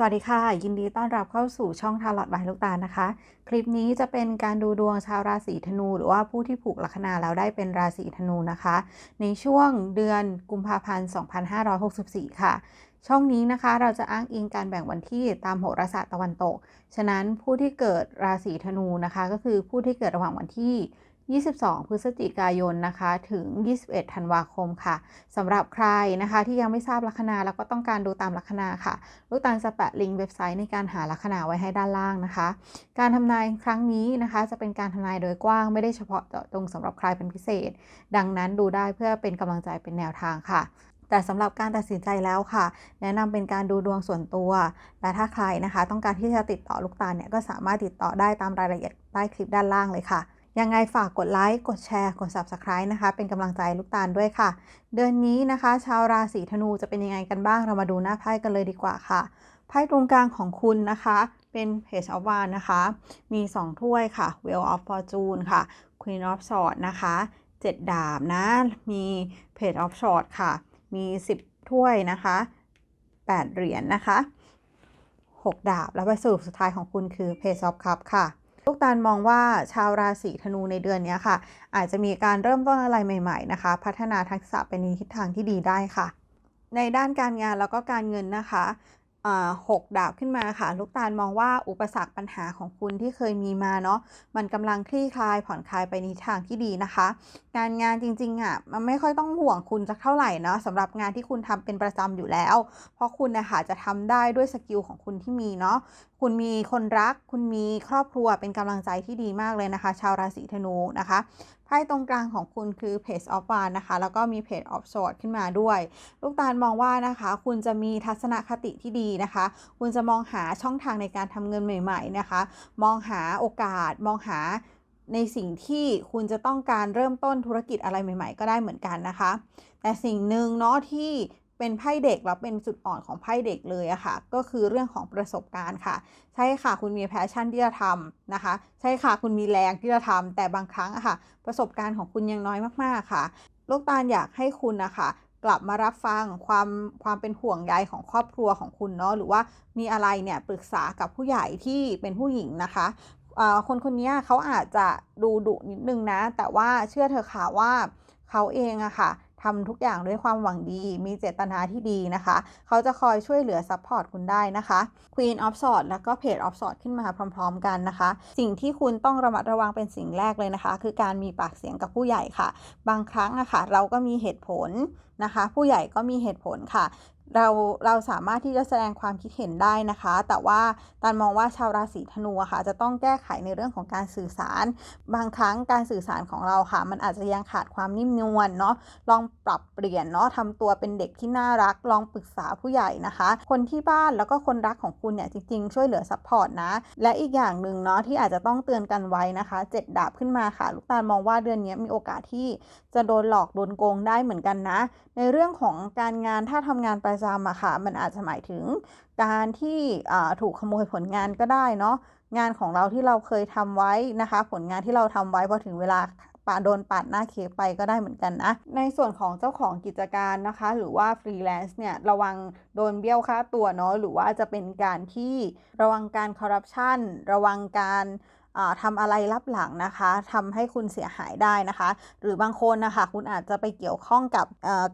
สวัสดีค่ะ ยินดีต้อนรับเข้าสู่ช่องทาร์ลอตบายลูกตาลนะคะ คลิปนี้จะเป็นการดูดวงชาวราศีธนู หรือว่าผู้ที่ผูกลัคนาแล้วได้เป็นราศีธนูนะคะ ในช่วงเดือนกุมภาพันธ์ 2564 ค่ะ ช่องนี้นะคะเราจะอ้างอิงการแบ่งวันที่ตามโหราศาสตร์ตะวันตก ฉะนั้นผู้ที่เกิดราศีธนูนะคะ ก็คือผู้ที่เกิดระหว่างวันที่ 22 พฤศจิกายนนะคะถึง 21 ธันวาคมค่ะสำหรับใครนะคะที่ยังไม่ทราบลัคนาแล้วก็ต้องการดูตามลัคนาค่ะ ลูกตาลจะแปะลิงก์เว็บไซต์ในการหาลัคนาไว้ให้ด้านล่างนะคะ การทำนายครั้งนี้นะคะจะเป็นการทำนายโดยกว้างไม่ได้เฉพาะเจาะจงสำหรับใครเป็นพิเศษ ดังนั้นดูได้เพื่อเป็นกำลังใจเป็นแนวทางค่ะแต่สำหรับการตัดสินใจแล้วค่ะ แนะนำเป็นการดูดวงส่วนตัว และถ้าใครนะคะ ต้องการที่จะติดต่อลูกตาลเนี่ยก็สามารถติดต่อได้ตามรายละเอียดใต้คลิปด้านล่างเลยค่ะ ยังไงฝากกดไลค์กดแชร์กด Subscribe นะคะ เป็นกำลังใจลูกตาลด้วยค่ะ เดือนนี้นะคะ ชาวราศีธนูจะเป็นยังไงกันบ้างเรามาดูหน้าไพ่กันเลยดีกว่าค่ะไพ่ตรงกลางของคุณนะคะ เป็น Page of Wands นะคะ มี 2 ถ้วยค่ะ Wheel of Fortune ค่ะ Queen of Swords นะคะ 7 ดาบนะ มี Page of Swords ค่ะ มี 10 ถ้วยนะคะ 8 เหรียญนะคะ 6 ดาบ แล้วใบสรุปสุดท้ายของคุณคือ Page of Cup ค่ะ ลูกตาลมองว่าชาวราศีธนูในเดือนนี้ค่ะ อาจจะมีการเริ่มต้นอะไรใหม่ ๆ นะคะ พัฒนาทักษะไปในทิศทางที่ดีได้ค่ะ ในด้านการงานแล้วก็การเงินนะคะหกดาบขึ้นมาค่ะ ลูกตาลมองว่าอุปสรรคปัญหาของคุณที่เคยมีมาเนาะมันกำลังคลี่คลายผ่อนคลายไปในทางที่ดีนะคะ การงานจริงๆอะมันไม่ค่อยต้องห่วงคุณสักเท่าไหร่เนาะสำหรับงานที่คุณทำเป็นประจำอยู่แล้ว เพราะคุณนะคะจะทำได้ด้วยสกิลของคุณที่มีเนาะ คุณมีคนรัก คุณมีครอบครัวเป็นกำลังใจที่ดีมากเลยนะคะ ชาวราศีธนูนะคะไพ่ตรงกลางของคุณคือ Page of w a n นะคะ แล้วก็มี Page of Sword ขึ้นมาด้วย ลูกตาลมองว่านะคะ คุณจะมีทัศนคติที่ดีนะคะ คุณจะมองหาช่องทางในการทำเงินใหม่ๆนะคะ มองหาโอกาส มองหาในสิ่งที่คุณจะต้องการเริ่มต้นธุรกิจอะไรใหม่ ๆ ก็ได้เหมือนกันนะคะ แต่สิ่งหนึ่งเนาะที่ เป็นไพ่เด็กแล้วเป็นจุดอ่อนของไพ่เด็กเลยอะค่ะ ก็คือเรื่องของประสบการณ์ค่ะ ใช่ค่ะคุณมีแพชชั่นที่จะทำนะคะ ใช่ค่ะคุณมีแรงที่จะทำแต่บางครั้งอะค่ะ ประสบการณ์ของคุณยังน้อยมากๆค่ะ โลกตาลอยากให้คุณนะคะกลับมารับฟังความความเป็นห่วงใยของครอบครัวของคุณเนาะหรือว่ามีอะไรเนี่ยปรึกษากับผู้ใหญ่ที่เป็นผู้หญิงนะคะคนคนนี้เขาอาจจะดูดุนิดนึงนะ แต่ว่าเชื่อเถอค่ะว่าเขาเองอะค่ะ ทำทุกอย่างด้วยความหวังดี มีเจตนาที่ดีนะคะ เขาจะคอยช่วยเหลือซัพพอร์ตคุณได้นะคะ Queen of Swords แล้วก็ Page of Swords ขึ้นมาพร้อม ๆ กันนะคะ สิ่งที่คุณต้องระมัดระวังเป็นสิ่งแรกเลยนะคะ คือการมีปากเสียงกับผู้ใหญ่ค่ะ บางครั้งอะค่ะเราก็มีเหตุผลนะคะ ผู้ใหญ่ก็มีเหตุผลค่ะ เราเราสามารถที่จะแสดงความคิดเห็นได้นะคะ แต่ว่าตันมองว่าชาวราศีธนูอะค่ะ จะต้องแก้ไขในเรื่องของการสื่อสาร บางครั้งการสื่อสารของเราค่ะ มันอาจจะยังขาดความนิ่มนวลเนาะลองปรับเปลี่ยนเนาะทำตัวเป็นเด็กที่น่ารัก ลองปรึกษาผู้ใหญ่นะคะ คนที่บ้านแล้วก็คนรักของคุณเนี่ยจริงๆ ช่วยเหลือซัพพอร์ตนะ และอีกอย่างหนึ่งเนาะที่อาจจะต้องเตือนกันไว้นะคะเจ็ดดาบขึ้นมาค่ะ ลูกตาลมองว่าเดือนนี้มีโอกาสที่จะโดนหลอกโดนโกงได้เหมือนกันนะ ในเรื่องของการงานถ้าทำงานประจำอะค่ะ มันอาจจะหมายถึงการที่ถูกขโมยผลงานก็ได้เนาะงานของเราที่เราเคยทำไว้นะคะ ผลงานที่เราทำไว้พอถึงเวลาปาโดนปาดหน้าเคไปก็ได้เหมือนกันนะ ในส่วนของเจ้าของกิจการนะคะ หรือว่าฟรีแลนซ์เนี่ยระวังโดนเบี้ยวค่าตัวเนาะหรือว่าจะเป็นการที่ระวังการคอร์รัปชันระวังการ ทำอะไรลับหลังนะคะทำให้คุณเสียหายได้นะคะ หรือบางคนนะคะคุณอาจจะไปเกี่ยวข้องกับ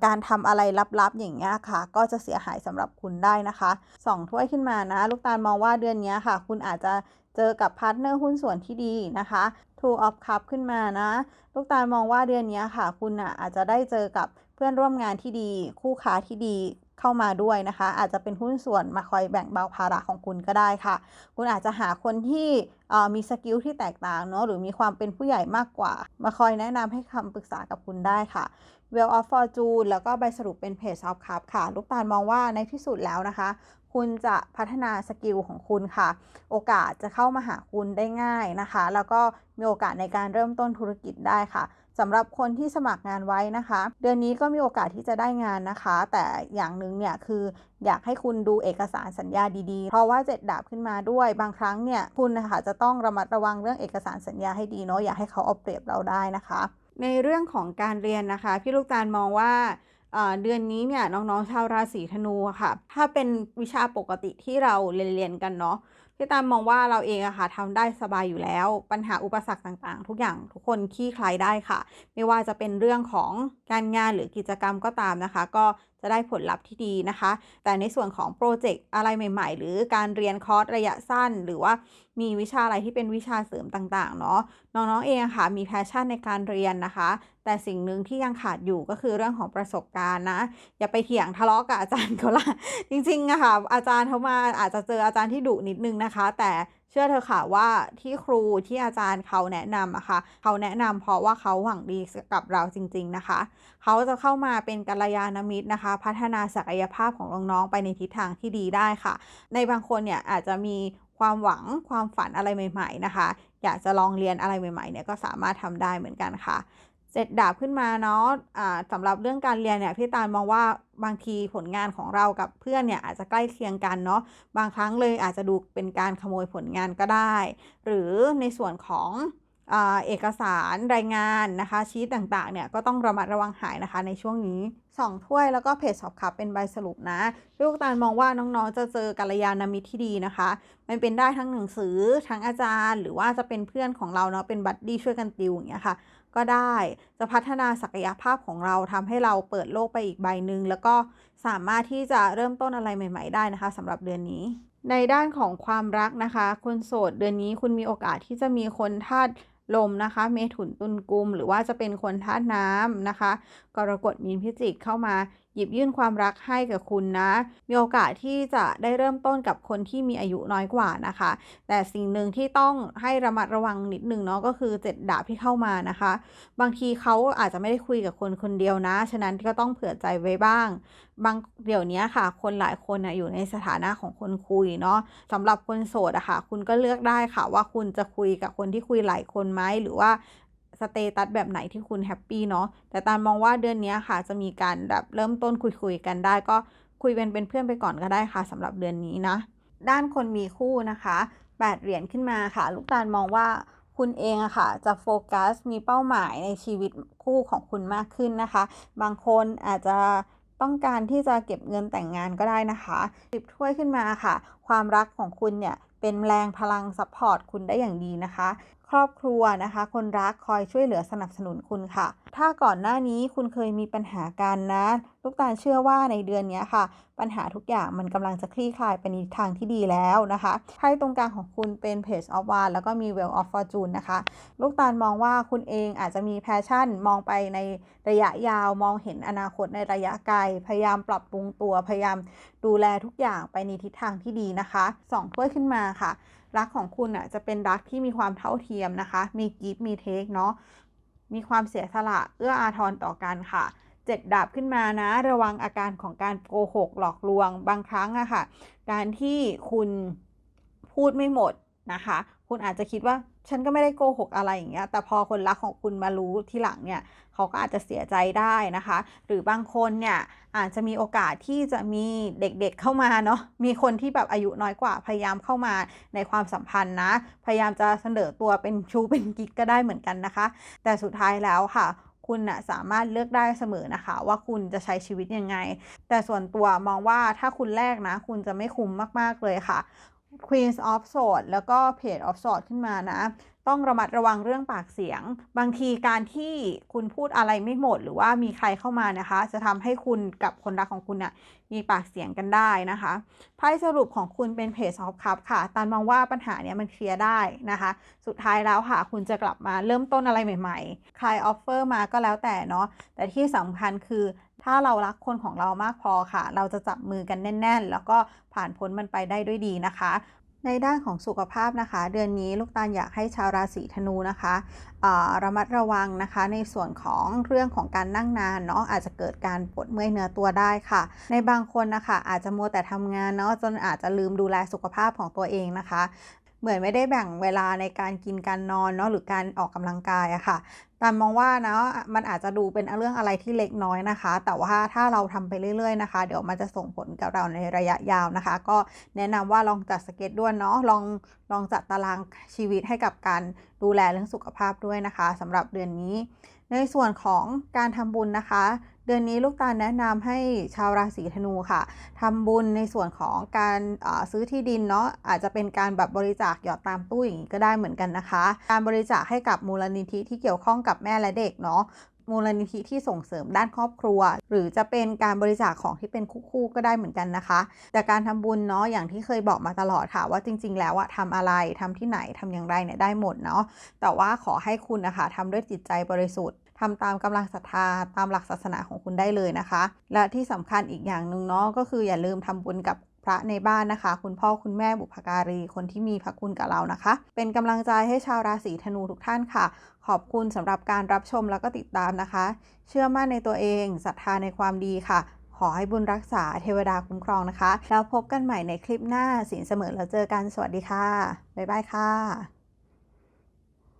การทำอะไรลับๆอย่างเงี้ยค่ะ ก็จะเสียหายสำหรับคุณได้นะคะสองถ้วยขึ้นมานะ ลูกตาลมองว่าเดือนนี้ค่ะ คุณอาจจะเจอกับพาร์ทเนอร์หุ้นส่วนที่ดีนะคะ Two of Cup ขึ้นมานะ ลูกตาลมองว่าเดือนนี้ค่ะ คุณอาจจะได้เจอกับเพื่อนร่วมงานที่ดี คู่ค้าที่ดี เข้ามาด้วยนะคะ อาจจะเป็นหุ้นส่วนมาคอยแบ่งเบาภาระของคุณก็ได้ค่ะ คุณอาจจะหาคนที่มีสกิลที่แตกต่างเนาะหรือมีความเป็นผู้ใหญ่มากกว่า มาคอยแนะนำให้คำปรึกษากับคุณได้ค่ะ Well of Fortune แล้วก็ใบสรุปเป็น Page of Cup ค่ะ ลูกตาลมองว่าในที่สุดแล้วนะคะ คุณจะพัฒนาสกิลของคุณค่ะ โอกา สำหรับคนที่สมัครงานไว้นะคะ เดือนนี้ก็มีโอกาสที่จะได้งานนะคะ แต่อย่างหนึ่งเนี่ยคืออยากให้คุณดูเอกสารสัญญาดีๆ เพราะว่าเจ็ดดาบขึ้นมาด้วย บางครั้งเนี่ยคุณนะคะจะต้องระมัดระวังเรื่องเอกสารสัญญาให้ดีเนาะอย่าให้เขาเอาเปรียบเราได้นะคะ ในเรื่องของการเรียนนะคะ พี่ลูกตาลมองว่าเดือนนี้เนี่ยน้องๆชาวราศีธนูค่ะ ถ้าเป็นวิชาปกติที่เราเรียนๆกันเนาะ พี่ตามมองว่าเราเองอะค่ะทำได้สบายอยู่แล้ว ปัญหาอุปสรรคต่างๆ ทุกอย่างทุกคนขี้คลายได้ค่ะ ไม่ว่าจะเป็นเรื่องของการงานหรือกิจกรรมก็ตามนะคะ ก็ จะได้ผลลัพธ์ที่ดีนะคะ แต่ในส่วนของโปรเจกต์อะไรใหม่ๆ หรือการเรียนคอร์สระยะสั้น หรือว่ามีวิชาอะไรที่เป็นวิชาเสริมต่างๆเนาะน้องๆเองค่ะมีแพชชั่นในการเรียนนะคะ แต่สิ่งหนึ่งที่ยังขาดอยู่ก็คือเรื่องของประสบการณ์นะ อย่าไปเถียงทะเลาะกับอาจารย์เขาละจริงๆอะค่ะอาจารย์เขามาอาจจะเจออาจารย์ที่ดุนิดนึงนะคะ แต่เชื่อเธอค่ะว่าที่ครูที่อาจารย์เขาแนะนำอะค่ะเขาแนะนำเพราะว่าเขาหวังดีกับเราจริง ๆนะคะ เขาจะเข้ามาเป็นกัลยาณมิตรนะคะ พัฒนาศักยภาพของน้องๆไปในทิศทางที่ดีได้ค่ะ ในบางคนเนี่ยอาจจะมีความหวังความฝันอะไรใหม่ ๆนะคะ อยากจะลองเรียนอะไรใหม่ๆเนี่ยก็สามารถทำได้เหมือนกันค่ะ เจ็ดดาบขึ้นมาเนาะอ่าสำหรับเรื่องการเรียนเนี่ยพี่ตาลมองว่าบางทีผลงานของเรากับเพื่อนเนี่ยอาจจะใกล้เคียงกันเนาะบางครั้งเลยอาจจะดูเป็นการขโมยผลงานก็ได้ หรือในส่วนของอเอกสารรายงานนะคะชีตต่างๆเนี่ยก็ต้องระมัดระวังหายนะคะในช่วงนี้สองถ้วยแล้วก็เพจสอบขับเป็นใบสรุปนะลูกตาลมองว่าน้องๆ จะเจอกัลยาณมิตรที่ดีนะคะ มันเป็นได้ทั้งหนังสือทั้งอาจารย์ หรือว่าจะเป็นเพื่อนของเราเนาะเป็นบัดดี้ช่วยกันติวอย่างเงี้ยค่ะ ก็ได้ จะพัฒนาศักยภาพของเราทำให้เราเปิดโลกไปอีกใบหนึ่งแล้วก็สามารถที่จะเริ่มต้นอะไรใหม่ ๆ ได้นะคะสำหรับเดือนนี้ ในด้านของความรักนะคะ คนโสดเดือนนี้คุณมีโอกาสที่จะมีคนธาตุลมนะคะ เมถุนตุลกุม หรือว่าจะเป็นคนธาตุน้ำนะคะ กรกฎมีนพิจิกเข้ามา หยิบยื่นความรักให้กับคุณนะ มีโอกาสที่จะได้เริ่มต้นกับคนที่มีอายุน้อยกว่านะคะ แต่สิ่งหนึ่งที่ต้องให้ระมัดระวังนิดนึงเนาะก็คือเจ็ดดาบที่เข้ามานะคะ บางทีเขาอาจจะไม่ได้คุยกับคนคนเดียวนะ ฉะนั้นก็ต้องเผื่อใจไว้บ้าง บางเดี๋ยวนี้ค่ะ คนหลายคนนะอยู่ในสถานะของคนคุยเนาะสำหรับคนโสดอะค่ะ คุณก็เลือกได้ค่ะว่าคุณจะคุยกับคนที่คุยหลายคนไหมหรือว่า สเตตัสแบบไหนที่คุณแฮปปี้เนาะแต่ตามมองว่าเดือนนี้ค่ะจะมีการแบบเริ่มต้นคุยๆกันได้ ก็คุยเป็นเป็นเพื่อนไปก่อนก็ได้ค่ะสำหรับเดือนนี้นะด้านคนมีคู่นะคะแปดเหรียญขึ้นมาค่ะ ลูกตาลมองว่าคุณเองอะค่ะจะโฟกัสมีเป้าหมายในชีวิตคู่ของคุณมากขึ้นนะคะ บางคนอาจจะต้องการที่จะเก็บเงินแต่งงานก็ได้นะคะสิบถ้วยขึ้นมาค่ะ ความรักของคุณเนี่ย เป็นแรงพลังซัพพอร์ตคุณได้อย่างดีนะคะ ครอบครัวนะคะ คนรักคอยช่วยเหลือสนับสนุนคุณค่ะ ถ้าก่อนหน้านี้คุณเคยมีปัญหากันนะ ลูกตาลเชื่อว่าในเดือนนี้ค่ะ ปัญหาทุกอย่างมันกำลังจะคลี่คลายไปในทางที่ดีแล้วนะคะไพ่ตรงกลางของคุณเป็น Page of Wands แล้วก็มี Well of Fortune นะคะ ลูกตาลมองว่าคุณเองอาจจะมีแพชชั่นมองไปในระยะยาวมองเห็นอนาคตในระยะไกล พยายามปรับปรุงตัวพยายาม ดูแลทุกอย่างไปในทิศทางที่ดีนะคะสองถ้วยขึ้นมาค่ะ รักของคุณอะจะเป็นรักที่มีความเท่าเทียมนะคะ มีกิฟต์มีเทคเนาะมีความเสียสละเอื้ออาทรต่อกันค่ะเจ็ดดาบขึ้นมานะ ระวังอาการของการโกหกหลอกลวงบางครั้งอะค่ะ การที่คุณพูดไม่หมดนะคะ คุณอาจจะคิดว่า ฉันก็ไม่ได้โกหกอะไรอย่างเงี้ย แต่พอคนรักของคุณมารู้ที่หลังเนี่ย เขาก็อาจจะเสียใจได้นะคะ หรือบางคนเนี่ยอาจจะมีโอกาสที่จะมีเด็กๆเข้ามาเนาะ มีคนที่แบบอายุน้อยกว่าพยายามเข้ามาในความสัมพันธ์นะ พยายามจะเสนอตัวเป็นชูเป็นกิ๊กก็ได้เหมือนกันนะคะ แต่สุดท้ายแล้วค่ะคุณนะสามารถเลือกได้เสมอนะคะ ว่าคุณจะใช้ชีวิตยังไง แต่ส่วนตัวมองว่าถ้าคุณแลกนะ คุณจะไม่คุ้มมาก ๆ เลยค่ะ Queens of Swords แล้วก็ Page of Swords ขึ้นมานะ ต้องระมัดระวังเรื่องปากเสียง บางทีการที่คุณพูดอะไรไม่หมด หรือว่ามีใครเข้ามานะคะ จะทำให้คุณกับคนรักของคุณน่ะมีปากเสียงกันได้นะคะไพ่สรุปของคุณเป็น Page of Cup ค่ะตานมองว่าปัญหาเนี้ยมันเคลียร์ได้นะคะ สุดท้ายแล้วค่ะ คุณจะกลับมาเริ่มต้นอะไรใหม่ๆ ใครออฟเฟอร์มาก็แล้วแต่เนาะแต่ที่สำคัญคือถ้าเรารักคนของเรามากพอค่ะ เราจะจับมือกันแน่น ๆ แล้วก็ผ่านพ้นมันไปได้ด้วยดีนะคะ ในด้านของสุขภาพนะคะ เดือนนี้ลูกตาลอยากให้ชาวราศีธนูนะคะระมัดระวังนะคะ ในส่วนของเรื่องของการนั่งนานเนาะอาจจะเกิดการปวดเมื่อยเนื้อตัวได้ค่ะ ในบางคนนะคะอาจจะมัวแต่ทำงานเนาะจนอาจจะลืมดูแลสุขภาพของตัวเองนะคะ เหมือนไม่ได้แบ่งเวลาในการกินการนอนเนาะหรือการออกกำลังกายอะค่ะตามมองว่านะมันอาจจะดูเป็นเรื่องอะไรที่เล็กน้อยนะคะ แต่ว่าถ้าเราทำไปเรื่อยๆนะคะ เดี๋ยวมันจะส่งผลกับเราในระยะยาวนะคะ ก็แนะนำว่าลองจัดสเก็ตด้วยเนาะลองลองจัดตารางชีวิตให้กับการดูแลเรื่องสุขภาพด้วยนะคะสำหรับเดือนนี้ ในส่วนของการทำบุญนะคะ เดือนนี้ลูกตาลแนะนำให้ชาวราศีธนูค่ะทำบุญในส่วนของการซื้อที่ดินเนาะอาจจะเป็นการแบบบริจาคหยอดตามตู้อย่างนี้ก็ได้เหมือนกันนะคะ การบริจาคให้กับมูลนิธิที่เกี่ยวข้องกับแม่และเด็กเนาะมูลนิธิที่ส่งเสริมด้านครอบครัว หรือจะเป็นการบริจาคของที่เป็นคู่ๆก็ได้เหมือนกันนะคะ แต่การทำบุญเนาะอย่างที่เคยบอกมาตลอดค่ะ ว่าจริง ๆ แล้วอะทำอะไรทำที่ไหนทำอย่างไรเนี่ยได้หมดเนาะแต่ว่าขอให้คุณนะคะทำด้วยจิตใจบริสุทธิ์ ทำตามกำลังศรัทธาตามหลักศาสนาของคุณได้เลยนะคะ และที่สำคัญอีกอย่างหนึ่งเนาะก็คืออย่าลืมทำบุญกับพระในบ้านนะคะ คุณพ่อคุณแม่บุพการี คนที่มีพระคุณกับเรานะคะ เป็นกำลังใจให้ชาวราศีธนูทุกท่านค่ะ ขอบคุณสำหรับการรับชมแล้วก็ติดตามนะคะ เชื่อมั่นในตัวเองศรัทธาในความดีค่ะ ขอให้บุญรักษาเทวดาคุ้มครองนะคะ แล้วพบกันใหม่ในคลิปหน้าสินเสมอแล้วเจอกันสวัสดีค่ะบ๊ายบายค่ะ